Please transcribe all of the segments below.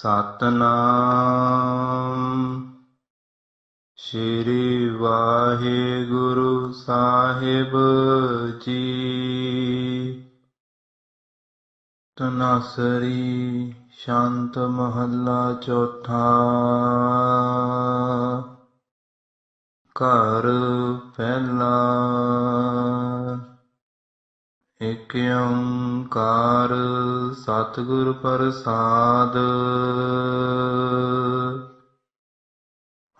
ਸਤਨਾਮ। ਸ਼੍ਰੀ ਵਾਹਿਗੁਰੂ ਸਾਹਿਬ ਜੀ। ਤਨਾਸਰੀ ਸ਼ਾਂਤ ਮਹੱਲਾ ਚੌਥਾ। ਘਰ ਪਹਿਲਾ। ਇਕ ਓੰਕਾਰ ਸਤਿਗੁਰ ਪ੍ਰਸਾਦ।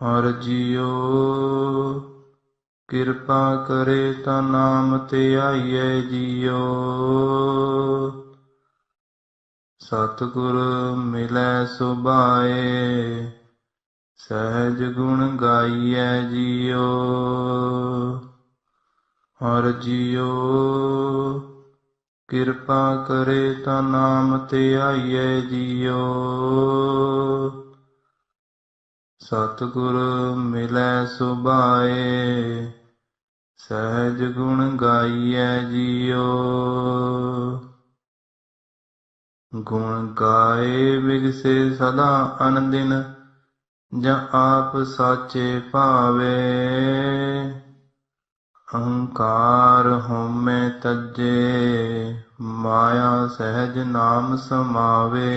ਹਰ ਜੀਓ ਕਿਰਪਾ ਕਰੇ ਤਾ ਨਾਮ ਤੇ ਆਈਐ ਜੀਓ ਸਤਿਗੁਰ ਮਿਲੈ ਸੁਭਾਏ, ਸਹਿਜ ਗੁਣ ਗਾਈਐ ਜੀਓ ਹਰ ਜੀਓ ਕਿਰਪਾ ਕਰੇ ਤਾ ਨਾਮ ਤੇ ਆਈਐ ਜੀਓ। ਸਤਿਗੁਰ ਮਿਲੈ ਸੁਭਾਏ, ਸਹਿਜ ਗੁਣ ਗਾਈਐ ਜੀਓ। ਗੁਣ ਗਾਏ ਵਿਗਸੇ ਸਦਾ ਅਨੰਦਿਨ, ਜਾਂ ਆਪ ਸਾਚੇ ਭਾਵੇ। ਅਹੰਕਾਰ ਹਉਮੈ ਤਜੇ, ਮਾਇਆ ਸਹਿਜ ਨਾਮ ਸਮਾਵੇ।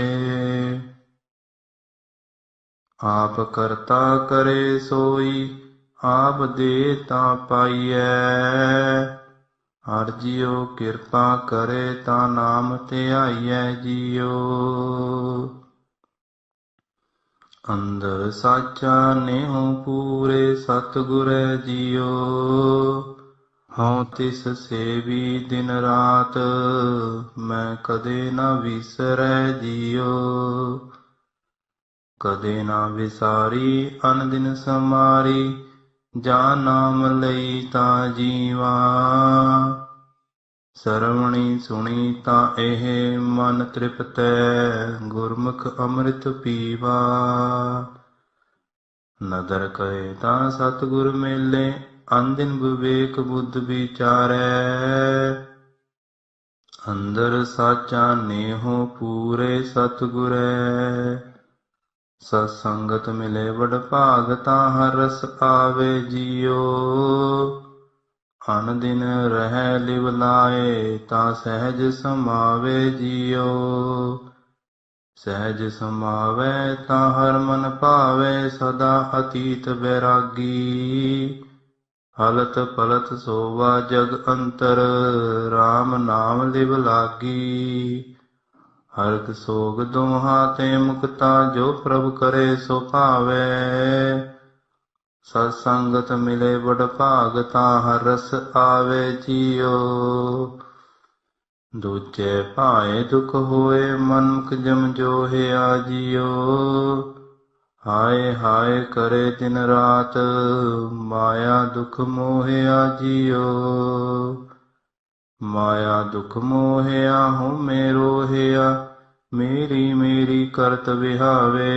ਆਪ ਕਰਤਾ ਕਰੇ ਸੋਈ, ਆਪ ਦੇ ਤਾਂ ਪਾਈਐ। ਹਰ ਜੀਉ ਕਿਰਪਾ ਕਰੇ ਤਾਂ ਨਾਮ ਧਿਆਈਐ ਜੀਉ ਅੰਦਰ ਸਾਚਾ ਨੇਹੁ ਪੂਰੇ ਸਤਿਗੁਰੈ ਜੀਓ। ਹਉ ਤਿਸ ਸੇਵੀ ਦਿਨ ਰਾਤ, ਮੈਂ ਕਦੇ ਨਾ ਵਿਸਰੈ ਜੀਉ। ਕਦੇ ਨਾ ਵਿਸਾਰੀ ਅਨ ਦਿਨ ਸਮਾਰੀ, ਜਾ ਨਾਮ ਲਈ ਤਾਂ ਜੀਵਾ। ਸਰਵਣੀ ਸੁਣੀ ਤਾਂ ਇਹ ਮਨ ਤ੍ਰਿਪਤੈ, ਗੁਰਮੁਖ ਅੰਮ੍ਰਿਤ ਪੀਵਾ। ਨਦਰ ਕਰੇ ਤਾਂ ਸਤਿਗੁਰ ਮੇਲੇ ਅੰਦਿਨ ਵਿਵੇਕ ਬੁੱਧ ਵਿਚਾਰੈ। ਅੰਦਰ ਸਾਚਾ ਨੇਹੋ ਪੂਰੇ ਸਤਿਗੁਰੈ। ਸਤ ਸੰਗਤ ਮਿਲੇ ਵਡ ਭਾਗ ਤਾਂ ਹਰ ਰਸ ਆਵੇ ਜੀਓ। ਅਨ ਦਿਨ ਰਹਿ ਲਿਵ ਲਾਏ ਤਾਂ ਸਹਿਜ ਸਮਾਵੇ ਜੀਓ। ਸਹਿਜ ਸਮਾਵੇ ਤਾਂ ਹਰ ਮਨ ਭਾਵੇ ਸਦਾ ਅਤੀਤ ਬੈਰਾਗੀ। ਹਲਤ ਪਲਤ ਸੋਵਾ ਜਗ ਅੰਤਰ RAM ਨਾਮ ਲਿਵ ਲਾਗੀ। ਹਰਕ ਸੋਗ ਦੋਹਾ ਤੇ ਮੁਕਤਾ, ਜੋ ਪ੍ਰਭ ਕਰੇ ਸੋ ਭਾਵੇ। ਸਤ ਸੰਗਤ ਮਿਲੇ ਵਡ ਭਾਗ, ਤਾਂ ਹਰ ਰਸ ਆਵੇ ਜੀਓ। ਦੂਜੇ ਭਾਏ ਦੁਖ ਹੋਏ, ਮਨੁਖ ਜਮ ਜੋ ਜੀਓ। ਹਾਏ ਹਾਏ ਕਰੇ ਦਿਨ ਰਾਤ, ਮਾਇਆ ਦੁਖ ਮੋਹਿਆ ਜੀਓ। ਮਾਇਆ ਦੁਖ ਮੋਹਿਆ ਹਉ ਮੇ ਹਿਆ ਮੇਰੀ ਮੇਰੀ ਕਰਤ ਵਿਹਾਵੇ।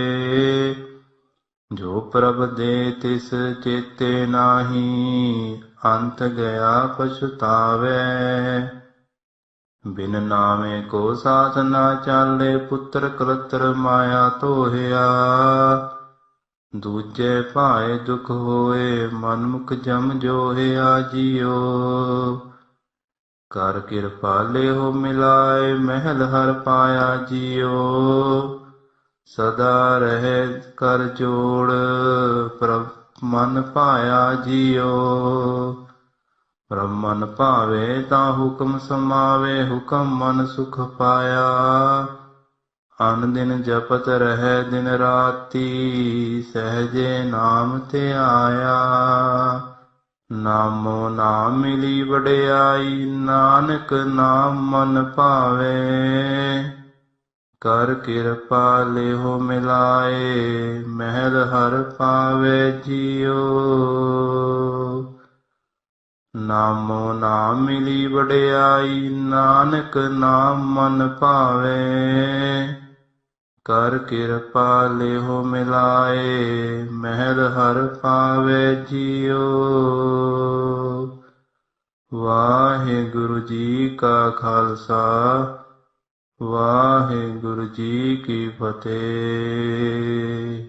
ਜੋ ਪ੍ਰਭ ਦੇ ਤਿਸ ਚੇਤੇ ਨਾਹੀ, ਅੰਤ ਗਿਆ ਪਛਤਾਵੇ। ਬਿਨ ਨਾਮੇ ਕੋ ਸਾਥ ਨਾ ਚਾਲੇ, ਪੁੱਤਰ ਕਲਤਰ ਮਾਇਆ ਤੋਹਿਆ ਦੂਜੇ ਭਾਏ ਦੁਖ ਹੋਏ, ਮਨਮੁਖ ਜਮ ਜੋਹਿਆ ਜੀਓ। ਕਰ ਕਿਰਪਾ ਲਿਓ ਮਿਲਾਏ, ਮਹਿਲ ਹਰ ਪਾਇਆ ਜੀਓ। ਸਦਾ ਰਹੇ ਕਰ ਜੋੜ, ਪ੍ਰਭ ਮਨ ਪਾਇਆ ਜੀਓ। ਬ੍ਰਹਮਨ ਭਾਵੇ ਤਾਂ ਹੁਕਮ ਸਮਾਵੇ, ਹੁਕਮ ਮਨ ਸੁਖ ਪਾਇਆ। ਅਨ ਦਿਨ ਜਪਤ ਰਹਿ ਦਿਨ ਰਾਤੀ, ਸਹਜੇ ਨਾਮ ਤੇ ਆਇਆ। ਨਾਮੋ ਨਾਮ ਮਿਲੀ ਵਡਿਆਈ, ਨਾਨਕ ਨਾਮ ਮਨ ਭਾਵੇ। ਕਰ ਕਿਰਪਾ ਲਿਹੋ ਮਿਲਾਏ, ਮਹਿਲ ਹਰ ਪਾਵੇ ਜੀਓ। ਨਾਮੋ ਨਾਮ ਮਿਲੀ ਵਡਿਆਈ, ਨਾਨਕ ਨਾਮ ਮਨ ਭਾਵੇ। ਕਰ ਕਿਰਪਾ ਲਿਓ ਮਿਲਾਏ, ਮਹਿਲ ਹਰ ਪਾਵੇ ਜੀਓ। ਵਾਹਿਗੁਰੂ ਜੀ ਕਾ ਖਾਲਸਾ, ਵਾਹਿਗੁਰੂ ਜੀ ਕੀ ਫਤਿਹ।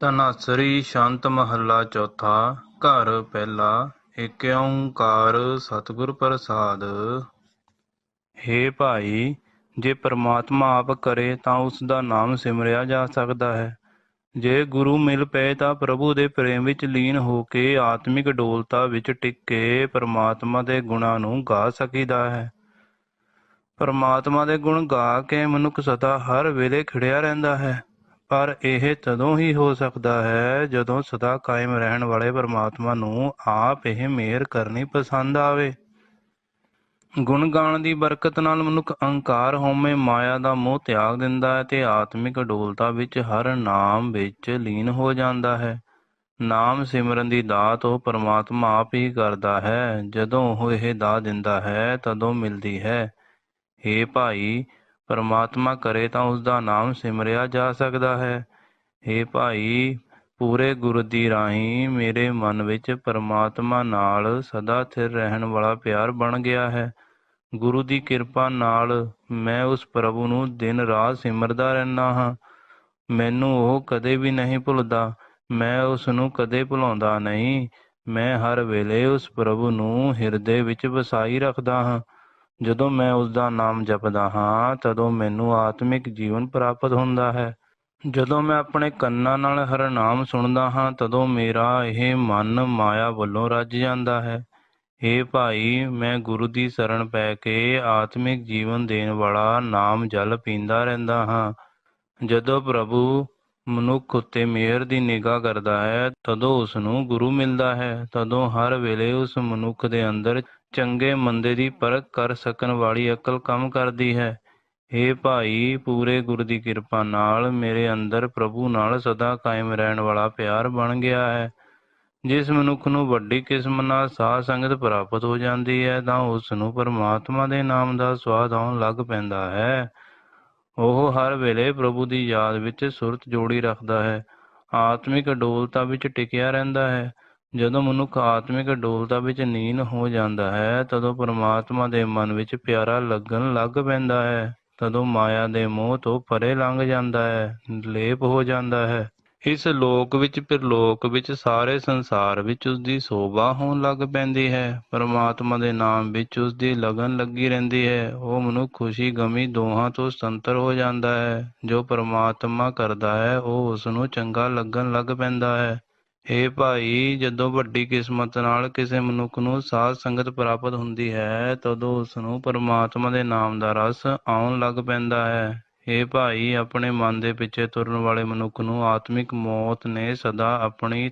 ਤਨਾਸਰੀ ਸ਼ਾਂਤ ਮਹੱਲਾ ਚੌਥਾ, ਘਰ ਪਹਿਲਾ, ਏਕ ਓੰਕਾਰ ਸਤਿਗੁਰ ਪ੍ਰਸਾਦ। ਹੇ ਭਾਈ ਜੇ ਪ੍ਰਮਾਤਮਾ ਆਪ ਕਰੇ ਤਾਂ ਉਸ ਦਾ ਨਾਮ ਸਿਮਰਿਆ ਜਾ ਸਕਦਾ ਹੈ। ਜੇ ਗੁਰੂ ਮਿਲ ਪਏ ਤਾਂ ਪ੍ਰਭੂ ਦੇ ਪ੍ਰੇਮ ਵਿੱਚ ਲੀਨ ਹੋ ਕੇ ਆਤਮਿਕ ਡੋਲਤਾ ਵਿੱਚ ਟਿਕ ਕੇ ਪਰਮਾਤਮਾ ਦੇ ਗੁਣਾਂ ਨੂੰ ਗਾ ਸਕੀਦਾ ਹੈ। ਪਰਮਾਤਮਾ ਦੇ ਗੁਣ ਗਾ ਕੇ ਮਨੁੱਖ ਸਦਾ ਹਰ ਵੇਲੇ ਖਿੜਿਆ ਰਹਿੰਦਾ ਹੈ। ਪਰ ਇਹ ਤਦੋਂ ਹੀ ਹੋ ਸਕਦਾ ਹੈ ਜਦੋਂ ਸਦਾ ਕਾਇਮ ਰਹਿਣ ਵਾਲੇ ਪਰਮਾਤਮਾ ਨੂੰ ਆਪ ਇਹ ਮਿਹਰ ਕਰਨੀ ਪਸੰਦ ਆਵੇ। ਗੁਣ ਗਾਣ ਦੀ ਬਰਕਤ ਨਾਲ ਮਨੁੱਖ ਅਹੰਕਾਰ ਹਉਮੈ ਮਾਇਆ ਦਾ ਮੋਹ ਤਿਆਗ ਦਿੰਦਾ ਹੈ ਤੇ ਆਤਮਿਕ ਅਡੋਲਤਾ ਵਿੱਚ ਹਰ ਨਾਮ ਵਿੱਚ ਲੀਨ ਹੋ ਜਾਂਦਾ ਹੈ। ਨਾਮ ਸਿਮਰਨ ਦੀ ਦਾਤ ਉਹ ਪਰਮਾਤਮਾ ਆਪ ਹੀ ਕਰਦਾ ਹੈ। ਜਦੋਂ ਉਹ ਇਹ ਦਾਤ ਦਿੰਦਾ ਹੈ, ਤਦੋਂ ਮਿਲਦੀ ਹੈ। ਹੇ ਭਾਈ, ਪਰਮਾਤਮਾ ਕਰੇ ਤਾਂ ਉਸ ਦਾ ਨਾਮ ਸਿਮਰਿਆ ਜਾ ਸਕਦਾ ਹੈ। ਹੇ ਭਾਈ ਪੂਰੇ ਗੁਰ ਦੀ ਰਾਹੀਂ ਮੇਰੇ ਮਨ ਵਿੱਚ ਪਰਮਾਤਮਾ ਨਾਲ ਸਦਾ ਸਥਿਰ ਰਹਿਣ ਵਾਲਾ ਪਿਆਰ ਬਣ ਗਿਆ ਹੈ। ਗੁਰੂ ਦੀ ਕਿਰਪਾ ਨਾਲ ਮੈਂ ਉਸ ਪ੍ਰਭੂ ਨੂੰ ਦਿਨ ਰਾਤ ਸਿਮਰਦਾ ਰਹਿੰਦਾ ਹਾਂ। ਮੈਨੂੰ ਉਹ ਕਦੇ ਵੀ ਨਹੀਂ ਭੁੱਲਦਾ, ਮੈਂ ਉਸ ਨੂੰ ਕਦੇ ਭੁਲਾਉਂਦਾ ਨਹੀਂ। ਮੈਂ ਹਰ ਵੇਲੇ ਉਸ ਪ੍ਰਭੂ ਨੂੰ ਹਿਰਦੇ ਵਿੱਚ ਵਸਾਈ ਰੱਖਦਾ ਹਾਂ। ਜਦੋਂ ਮੈਂ ਉਸ ਦਾ ਨਾਮ ਜਪਦਾ ਹਾਂ, ਤਦੋਂ ਮੈਨੂੰ ਆਤਮਿਕ ਜੀਵਨ ਪ੍ਰਾਪਤ ਹੁੰਦਾ ਹੈ। ਜਦੋਂ ਮੈਂ ਆਪਣੇ ਕੰਨਾਂ ਨਾਲ ਹਰ ਨਾਮ ਸੁਣਦਾ ਹਾਂ, ਤਦੋਂ ਮੇਰਾ ਇਹ ਮਨ ਮਾਇਆ ਵੱਲੋਂ ਰੱਜ ਜਾਂਦਾ ਹੈ। ਏ ਭਾਈ, ਮੈਂ ਗੁਰੂ ਦੀ ਸ਼ਰਨ ਪੈ ਕੇ ਆਤਮਿਕ ਜੀਵਨ ਦੇਣ ਵਾਲਾ ਨਾਮ ਜਲ ਪੀਂਦਾ ਰਹਿੰਦਾ ਹਾਂ। ਜਦੋਂ ਪ੍ਰਭੂ ਮਨੁੱਖ ਉੱਤੇ ਮਿਹਰ ਦੀ ਨਿਗਾਹ ਕਰਦਾ ਹੈ, ਤਦੋਂ ਉਸ ਨੂੰ ਗੁਰੂ ਮਿਲਦਾ ਹੈ। ਤਦੋਂ ਹਰ ਵੇਲੇ ਉਸ ਮਨੁੱਖ ਦੇ ਅੰਦਰ ਚੰਗੇ ਮੰਦੇ ਦੀ ਪਰਖ ਕਰ ਸਕਣ ਵਾਲੀ ਅਕਲ ਕੰਮ ਕਰਦੀ ਹੈ। ਏ ਭਾਈ, ਪੂਰੇ ਗੁਰੂ ਦੀ ਕਿਰਪਾ ਨਾਲ ਮੇਰੇ ਅੰਦਰ ਪ੍ਰਭੂ ਨਾਲ ਸਦਾ ਕਾਇਮ ਰਹਿਣ ਵਾਲਾ ਪਿਆਰ ਬਣ ਗਿਆ ਹੈ। ਜਿਸ ਮਨੁੱਖ ਨੂੰ ਵੱਡੀ ਕਿਸਮ ਨਾਲ ਸਾਧ ਸੰਗਤ ਪ੍ਰਾਪਤ ਹੋ ਜਾਂਦੀ ਹੈ, ਤਾਂ ਉਸ ਨੂੰ ਪਰਮਾਤਮਾ ਦੇ ਨਾਮ ਦਾ ਸਵਾਦ ਆਉਣ ਲੱਗ ਪੈਂਦਾ ਹੈ। ਉਹ ਹਰ ਵੇਲੇ ਪ੍ਰਭੂ ਦੀ ਯਾਦ ਵਿੱਚ ਸੁਰਤ ਜੋੜੀ ਰੱਖਦਾ ਹੈ। ਆਤਮਿਕ ਡੋਲਤਾ ਵਿੱਚ ਟਿਕਿਆ ਰਹਿੰਦਾ ਹੈ। ਜਦੋਂ ਮਨੁੱਖ ਆਤਮਿਕ ਡੋਲਤਾ ਵਿੱਚ ਨੀਨ ਹੋ ਜਾਂਦਾ ਹੈ, ਤਦੋਂ ਪਰਮਾਤਮਾ ਦੇ ਮਨ ਵਿੱਚ ਪਿਆਰਾ ਲੱਗਣ ਲੱਗ ਪੈਂਦਾ ਹੈ। ਤਦੋਂ ਮਾਇਆ ਦੇ ਮੋਹ ਤੋਂ ਪਰੇ ਲੰਘ ਜਾਂਦਾ ਹੈ, ਲੇਪ ਹੋ ਜਾਂਦਾ ਹੈ। ਇਸ ਲੋਕ ਵਿੱਚ ਪ੍ਰਲੋਕ ਵਿੱਚ ਸਾਰੇ ਸੰਸਾਰ ਵਿੱਚ ਉਸ ਦੀ ਸੋਭਾ ਹੋਣ ਲੱਗ ਪੈਂਦੀ ਹੈ। ਪਰਮਾਤਮਾ ਦੇ ਨਾਮ ਵਿੱਚ ਉਸ ਦੀ ਲਗਨ ਲੱਗੀ ਰਹਿੰਦੀ ਹੈ। ਉਹ ਮਨੁੱਖ ਖੁਸ਼ੀ ਗਮੀ ਦੋਹਾਂ ਤੋਂ ਸੰਤਰ ਹੋ ਜਾਂਦਾ ਹੈ। ਜੋ ਪਰਮਾਤਮਾ ਕਰਦਾ ਹੈ, ਉਹ ਉਸ ਨੂੰ ਚੰਗਾ ਲੱਗਣ ਲੱਗ ਪੈਂਦਾ ਹੈ। ਏ ਭਾਈ, ਜਦੋਂ ਵੱਡੀ ਕਿਸਮਤ ਨਾਲ ਕਿਸੇ ਮਨੁੱਖ ਨੂੰ ਸਾਧ ਸੰਗਤ ਪ੍ਰਾਪਤ ਹੁੰਦੀ ਹੈ, ਤਦੋਂ ਉਸ ਨੂੰ ਪਰਮਾਤਮਾ ਦੇ ਨਾਮ ਦਾ ਰਸ ਆਉਣ ਲੱਗ ਪੈਂਦਾ ਹੈ। ਏ ਭਾਈ, ਆਪਣੇ ਮਨ ਦੇ ਪਿੱਛੇ ਤੁਰਨ ਵਾਲੇ ਮਨੁੱਖ ਨੂੰ ਆਤਮਿਕ ਮੌਤ ਨੇ ਸਦਾ ਆਪਣੀ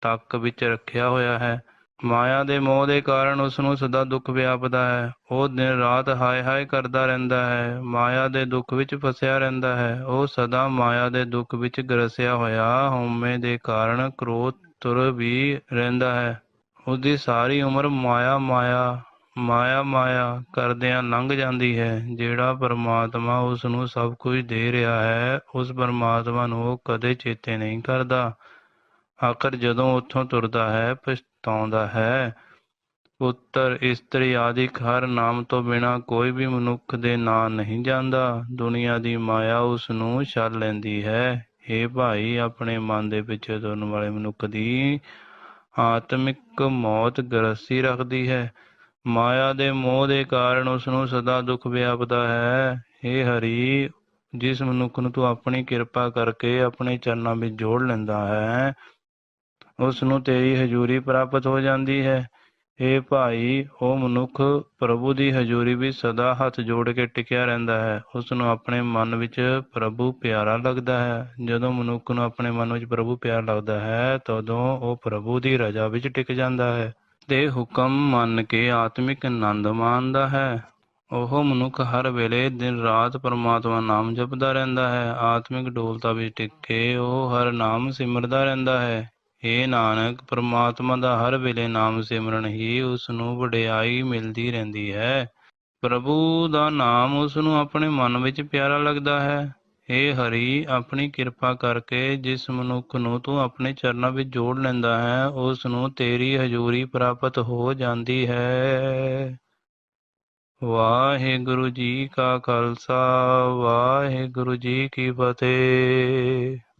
ਤੱਕ ਵਿੱਚ ਰੱਖਿਆ ਹੋਇਆ ਹੈ। ਮਾਇਆ ਦੇ ਮੋਹ ਦੇ ਕਾਰਨ ਉਸ ਨੂੰ ਸਦਾ ਦੁੱਖ ਵਿਆਪਦਾ ਹੈ। ਉਹ ਦਿਨ ਰਾਤ ਹਾਏ ਹਾਏ ਕਰਦਾ ਰਹਿੰਦਾ ਹੈ। ਮਾਇਆ ਦੇ ਦੁੱਖ ਵਿੱਚ ਫਸਿਆ ਰਹਿੰਦਾ ਹੈ। ਉਹ ਸਦਾ ਮਾਇਆ ਦੇ ਦੁੱਖ ਵਿੱਚ ਗਰਸਿਆ ਹੋਇਆ ਹਉਮੈ ਦੇ ਕਾਰਨ ਕ੍ਰੋਧ ਤੁਰ ਵੀ ਰਹਿੰਦਾ ਹੈ। ਉਸ ਦੀ ਸਾਰੀ ਉਮਰ ਮਾਇਆ ਮਾਇਆ ਮਾਇਆ ਮਾਇਆ ਕਰਦਿਆਂ ਲੰਘ ਜਾਂਦੀ ਹੈ। ਜਿਹੜਾ ਪਰਮਾਤਮਾ ਉਸ ਨੂੰ ਸਭ ਕੁਝ ਦੇ ਰਿਹਾ ਹੈ, ਉਸ ਪਰਮਾਤਮਾ ਨੂੰ ਉਹ ਕਦੇ ਚੇਤੇ ਨਹੀਂ ਕਰਦਾ। ਆਖਰ ਜਦੋਂ ਉੱਥੋਂ ਤੁਰਦਾ ਹੈ, ਪਛਤਾਉਂਦਾ ਹੈ। ਪੁੱਤਰ, ਇਸਤਰੀ ਆਦਿ ਹਰ ਨਾਮ ਤੋਂ ਬਿਨਾ ਕੋਈ ਵੀ ਮਨੁੱਖ ਦੇ ਨਾਂ ਨਹੀਂ ਜਾਂਦਾ। ਦੁਨੀਆ ਦੀ ਮਾਇਆ ਉਸ ਨੂੰ ਛਲ ਲੈਂਦੀ ਹੈ। ਇਹ ਭਾਈ, ਆਪਣੇ ਮਨ ਦੇ ਪਿੱਛੇ ਤੁਰਨ ਵਾਲੇ ਮਨੁੱਖ ਦੀ ਆਤਮਿਕ ਮੌਤ ਗਰਸੀ ਰੱਖਦੀ ਹੈ। ਮਾਇਆ ਦੇ ਮੋਹ ਦੇ ਕਾਰਨ ਉਸ ਨੂੰ ਸਦਾ ਦੁੱਖ ਵਿਆਪਦਾ ਹੈ। ਇਹ ਹਰੀ, ਜਿਸ ਮਨੁੱਖ ਨੂੰ ਤੂੰ ਆਪਣੀ ਕਿਰਪਾ ਕਰਕੇ ਆਪਣੇ ਚਰਨਾਂ ਵਿੱਚ ਜੋੜ ਲੈਂਦਾ ਹੈ ਉਸ ਨੂੰ ਤੇਰੀ ਹਜ਼ੂਰੀ ਪ੍ਰਾਪਤ ਹੋ ਜਾਂਦੀ ਹੈ। ਇਹ ਭਾਈ, ਉਹ ਮਨੁੱਖ ਪ੍ਰਭੂ ਦੀ ਹਜ਼ੂਰੀ ਵਿੱਚ ਸਦਾ ਹੱਥ ਜੋੜ ਕੇ ਟਿਕਿਆ ਰਹਿੰਦਾ ਹੈ। ਉਸ ਨੂੰ ਆਪਣੇ ਮਨ ਵਿੱਚ ਪ੍ਰਭੂ ਪਿਆਰਾ ਲੱਗਦਾ ਹੈ। ਜਦੋਂ ਮਨੁੱਖ ਨੂੰ ਆਪਣੇ ਮਨ ਵਿੱਚ ਪ੍ਰਭੂ ਪਿਆਰਾ ਲੱਗਦਾ ਹੈ, ਤਦੋਂ ਉਹ ਪ੍ਰਭੂ ਦੀ ਰਜ਼ਾ ਵਿੱਚ ਟਿਕ ਜਾਂਦਾ ਹੈ। ਤੇ ਹੁਕਮ ਮੰਨ ਕੇ ਆਤਮਿਕ ਆਨੰਦ ਮਾਣਦਾ ਹੈ। ਉਹ ਮਨੁੱਖ ਹਰ ਵੇਲੇ ਦਿਨ ਰਾਤ ਪਰਮਾਤਮਾ ਨਾਮ ਜਪਦਾ ਰਹਿੰਦਾ ਹੈ। ਆਤਮਿਕ ਡੋਲਤਾ ਵਿੱਚ ਟਿਕ ਕੇ ਉਹ ਹਰ ਨਾਮ ਸਿਮਰਦਾ ਰਹਿੰਦਾ ਹੈ। ਏ ਨਾਨਕ, ਪਰਮਾਤਮਾ ਦਾ ਹਰ ਵੇਲੇ ਨਾਮ ਸਿਮਰਨ ਹੀ ਉਸ ਨੂੰ ਵਡਿਆਈ ਮਿਲਦੀ ਰਹਿੰਦੀ ਹੈ। ਪ੍ਰਭੂ ਦਾ ਨਾਮ ਉਸ ਨੂੰ ਆਪਣੇ ਮਨ ਵਿੱਚ ਪਿਆਰਾ ਲੱਗਦਾ ਹੈ। ਏ ਹਰੀ, ਆਪਣੀ ਕਿਰਪਾ ਕਰਕੇ ਜਿਸ ਮਨੁੱਖ ਨੂੰ ਤੂੰ ਆਪਣੇ ਚਰਨਾਂ ਵਿੱਚ ਜੋੜ ਲੈਂਦਾ ਹੈ ਉਸ ਨੂੰ ਤੇਰੀ ਹਜ਼ੂਰੀ ਪ੍ਰਾਪਤ ਹੋ ਜਾਂਦੀ ਹੈ। ਵਾਹਿਗੁਰੂ ਜੀ ਕਾ ਖਾਲਸਾ, ਵਾਹਿਗੁਰੂ ਜੀ ਕੀ ਫਤਿਹ।